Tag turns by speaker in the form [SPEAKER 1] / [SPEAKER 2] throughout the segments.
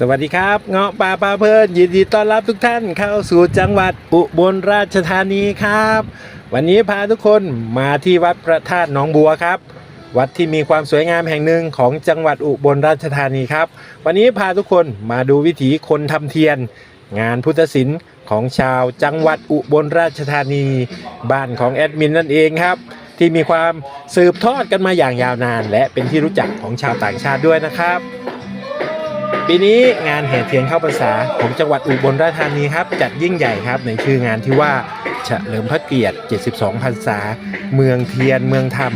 [SPEAKER 1] สวัสดีครับ เงาะป่าปลาเพลินยินดีต้อนรับทุกท่านเข้าสู่จังหวัดอุบลราชธานีครับ วันนี้พาทุกคนมาที่วัดพระธาตุหนองบัวครับ วัดที่มีความสวยงามแห่งหนึ่งของจังหวัดอุบลราชธานีครับ วันนี้พาทุกคนมาดูวิถีคนทำเทียน งานพุทธศิลป์ของชาวจังหวัดอุบลราชธานี บ้านของแอดมินนั่นเองครับ ที่มีความสืบทอดกันมาอย่างยาวนาน และเป็นที่รู้จักของชาวต่างชาติด้วยนะครับ ปีนี้งานแห่เทียนเข้าพรรษาของจังหวัดอุบลราชธานีครับ จัดยิ่งใหญ่ครับในชื่องานที่ว่าเฉลิมพระเกียรติ 72 พรรษา เมืองเทียนเมืองธรรม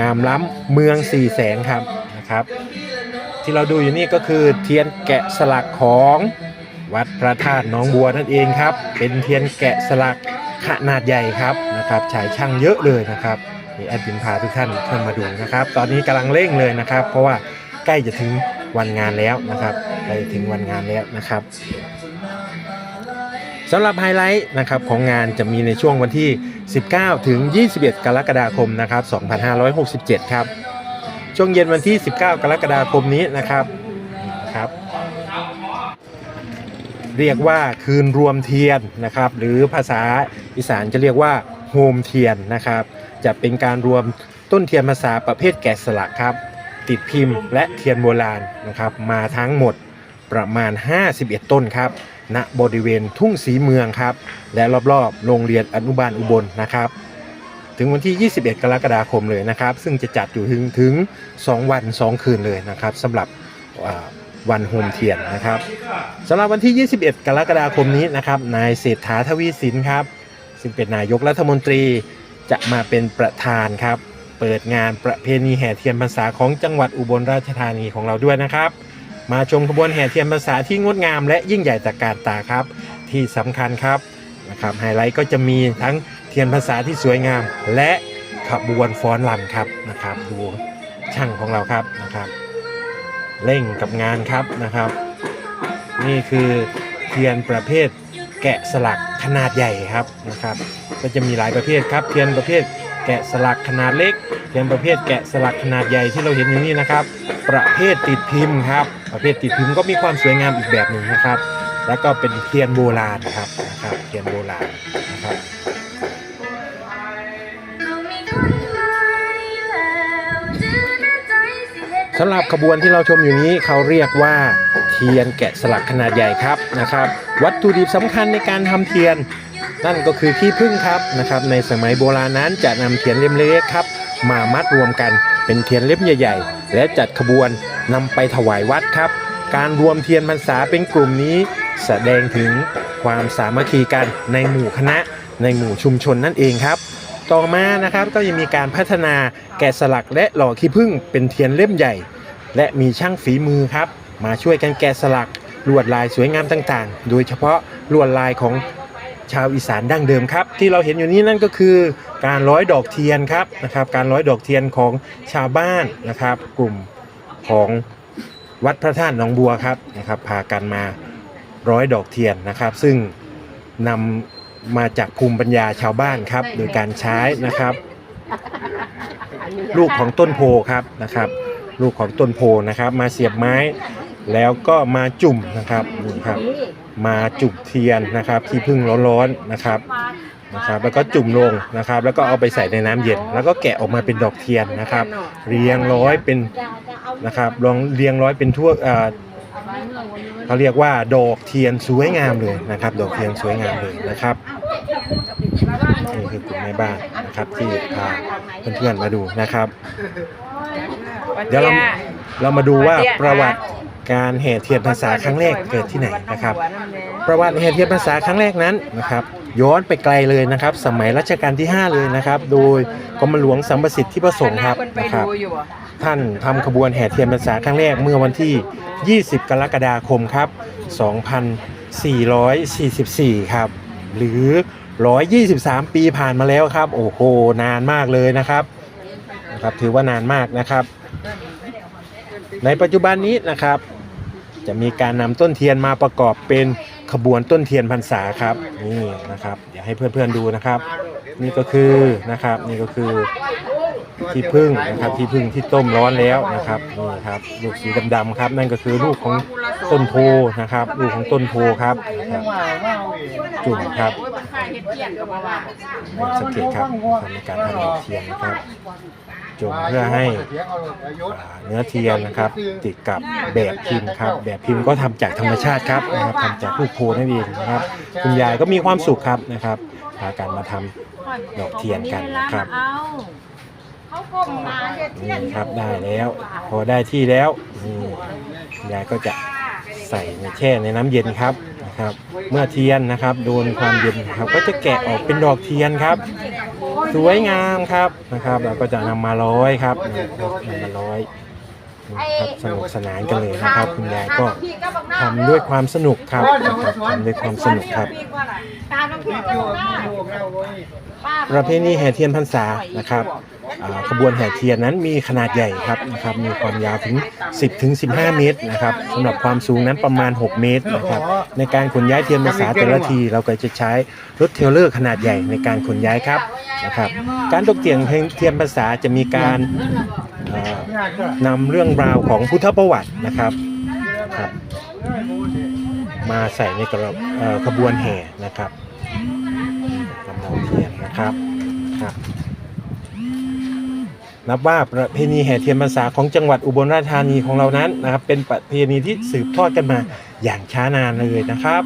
[SPEAKER 1] งามล้ำเมืองสี่แสงครับนะครับ ที่เราดูอยู่นี่ก็คือเทียนแกะสลักของวัดพระธาตุหนองบัวนั่นเองครับ เป็นเทียนแกะสลักขนาดใหญ่ครับนะครับฉายช่างเยอะเลยนะครับนี่แอดมินพาทุกท่านเข้ามาดูนะครับ ตอนนี้กำลังเร่งเลยนะครับ เพราะว่าใกล้จะถึง วันงานแล้วนะครับใกล้ถึงวันงานแล้วนะครับสำหรับไฮไลท์นะครับของงานจะมีในช่วงวันที่ 19 ถึง 21 กรกฎาคมนะครับ 2567 ครับ ช่วงเย็นวันที่ 19 กรกฎาคมนี้นะครับครับ เรียกว่าคืนรวมเทียนนะครับ หรือภาษาอีสานจะเรียกว่าโฮมเทียนนะครับ จะเป็นการรวมต้นเทียนภาษาประเภทแกะสลักครับ ติดพิมพ์และเทียนโบราณนะครับ มาทั้งหมดประมาณ 51 ต้นครับณบริเวณทุ่งสีเมืองครับ และรอบๆ โรงเรียนอนุบาลอุบลนะครับ ถึงวันที่ 21 กรกฎาคมเลยนะครับ ซึ่งจะจัดอยู่ถึงถึง 2 วัน 2 คืนเลยนะครับสำหรับวันโฮมเทียนนะครับสำหรับวันที่ 21 กรกฎาคมนี้นะครับนายเศรษฐาทวีสินครับ ซึ่งเป็นนายกรัฐมนตรีจะมาเป็นประธานครับ เปิดงานประเพณีแห่เทียนพรรษาของจังหวัดอุบลราชธานีของเราด้วยนะครับ มาชมขบวนแห่เทียนพรรษาที่งดงาม และยิ่งใหญ่ตระการตาครับ ที่สำคัญครับนะครับไฮไลท์ก็จะมีทั้งเทียนภาษาที่สวยงาม และขบวนฟ้อนรำครับนะครับ ดูช่างของเราครับนะครับเร่งกับงานครับนะครับ นี่คือเทียนประเภทแกะสลักขนาดใหญ่ครับนะครับ ก็จะมีหลายประเภทครับ เทียนประเภท แกะสลักขนาดเล็กเทียนประเภทแกะสลักขนาดใหญ่ที่เราเห็นอยู่นี่นะครับ ประเภทติดพิมพ์ครับ ประเภทติดพิมพ์ก็มีความสวยงามอีกแบบหนึ่งนะครับ แล้วก็เป็นเทียนโบราณครับนะครับเทียนโบราณนะครับสำหรับขบวนที่เราชมอยู่นี้เขาเรียกว่าเทียนแกะสลักขนาดใหญ่ครับนะครับ วัตถุดิบสำคัญในการทำเทียน นั่นก็คือขี้ผึ้งครับนะครับ ในสมัยโบราณนั้นจะนำเทียนเล่มเล็กครับ มามัดรวมกันเป็นเทียนเล่มใหญ่ ๆ และจัดขบวนนำไปถวายวัดครับ การรวมเทียนพรรษาเป็นกลุ่มนี้ แสดงถึงความสามัคคีกันในหมู่คณะ ในหมู่ชุมชนนั่นเองครับ ต่อมานะครับก็ยังมีการพัฒนาแกะสลักและหล่อขี้ผึ้งเป็นเทียนเล่มใหญ่ และมีช่างฝีมือครับ มาช่วยกันแกะสลักลวดลายสวยงามต่างๆ โดยเฉพาะลวดลายของ ชาวอีสานดั้งเดิมครับ ที่เราเห็นอยู่นี้นั่นก็คือการร้อยดอกเทียนครับนะครับ การร้อยดอกเทียนของชาวบ้านนะครับ กลุ่มของวัดพระธาตุหนองบัวครับนะครับพากันมาร้อยดอกเทียนนะครับ ซึ่งนำมาจากภูมิปัญญาชาวบ้านครับ โดยการใช้นะครับ ลูกของต้นโพครับนะครับ ลูกของต้นโพนะครับ มาเสียบไม้ แล้วก็มาจุ่มนะครับนี่ครับ มาจุ่มเทียนนะครับที่พึ่งร้อนๆนะครับนะครับแล้วก็จุ่มลงนะครับ แล้วก็เอาไปใส่ในน้ำเย็น แล้วก็แกะออกมาเป็นดอกเทียนนะครับ เรียงร้อยเป็นนะครับลองเรียงร้อยเป็นทั่วอ่าเขาเรียกว่าดอกเทียนสวยงามเลยนะครับ ดอกเทียนสวยงามเลยนะครับนี่คือกลุ่มแม่บ้านนะครับที่พาเพื่อนๆมาดูนะครับ เดี๋ยวเราเรามาดูว่าประวัติ การแห่เทียนภาษาครั้งแรกเกิดที่ไหนนะครับ ประวัติแห่เทียนภาษาครั้งแรกนั้นนะครับ ย้อนไปไกลเลยนะครับ สมัยรัชกาลที่ 5 เลยนะครับ โดยกรมหลวงสัมประสิทธิ์ที่ประสงค์ครับนะครับ ท่านทำขบวนแห่เทียนพรรษาครั้งแรกเมื่อวันที่ 20 กรกฎาคมครับ 2444 ครับ หรือ 123 ปีผ่านมาแล้วครับ โอ้โห นานมากเลยนะครับนะครับ ถือว่านานมากนะครับในปัจจุบันนี้นะครับ จะมีการนำต้นเทียนมาประกอบเป็นขบวนต้นเทียนพรรษาครับนี่นะครับเดี๋ยวให้เพื่อนๆดูนะครับ นี่ก็คือนะครับนี่ก็คือที่พึ่งนะครับที่พึ่งที่ต้มร้อนแล้วนะครับนี่ครับลูกสีดำๆครับ นั่นก็คือลูกของต้นโพนะครับ ลูกของต้นโพครับจุดครับ จุ่มครับสังเกตครับทำในการทำดอเทียนนะครับจุ่มเพื่อให้อ่าเนื้อเทียนนะครับ ติดกับแบบพิมพ์ครับ แบบพิมพ์ก็ทำจากธรรมชาติครับนะครับทำจากลูกโพนั่นเองนะครับ คุณยายก็มีความสุขครับนะครับพากันมาทำ ดอกเทียนกันนะครับ
[SPEAKER 2] เขาก้มมาเฮ็ดเทียน
[SPEAKER 1] นี่ครับได้แล้ว พอได้ที่แล้วนี่ยายก็จะใส่ในแช่ในน้ำเย็นครับ ครับ เมื่อเทียนนะครับ โดนความเย็นครับ ก็จะแกะออกเป็นดอกเทียนครับ สวยงามครับนะครับเราก็จะนำมาร้อยครับนำมาร้อยครับสนุกสนานกันเลยนะครับคุณยายก็ทำด้วยความสนุกครับนะครับทำด้วยความสนุกครับ
[SPEAKER 2] ตามน้ำพริกก็ลงหน้า ป
[SPEAKER 1] ระเพณีแห่เทียนพรรษานะครับขบวนแห่เทียนนั้นมีขนาดใหญ่ครับนะครับมีความยาวถึง 10ถึง15 เมตรนะครับสำหรับความสูงนั้นประมาณ 6 เมตรนะครับในการขนย้ายเทียนพรรษาแต่ละทีเราก็จะใช้รถเทลเลอร์ขนาดใหญ่ในการขนย้ายครับนะครับการตกแต่งเทียนพรรษาจะมีการนำเรื่องราวของพุทธประวัตินะครับครับมาใส่ในกระขบวนแห่นะครับกำลังเทียนนะ ครับครับ นับว่าประเพณีแห่เทียนพรรษาของจังหวัดอุบลราชธานีของเรานั้นนะครับ เป็นประเพณีที่สืบทอดกันมาอย่างช้านานเลยนะครับ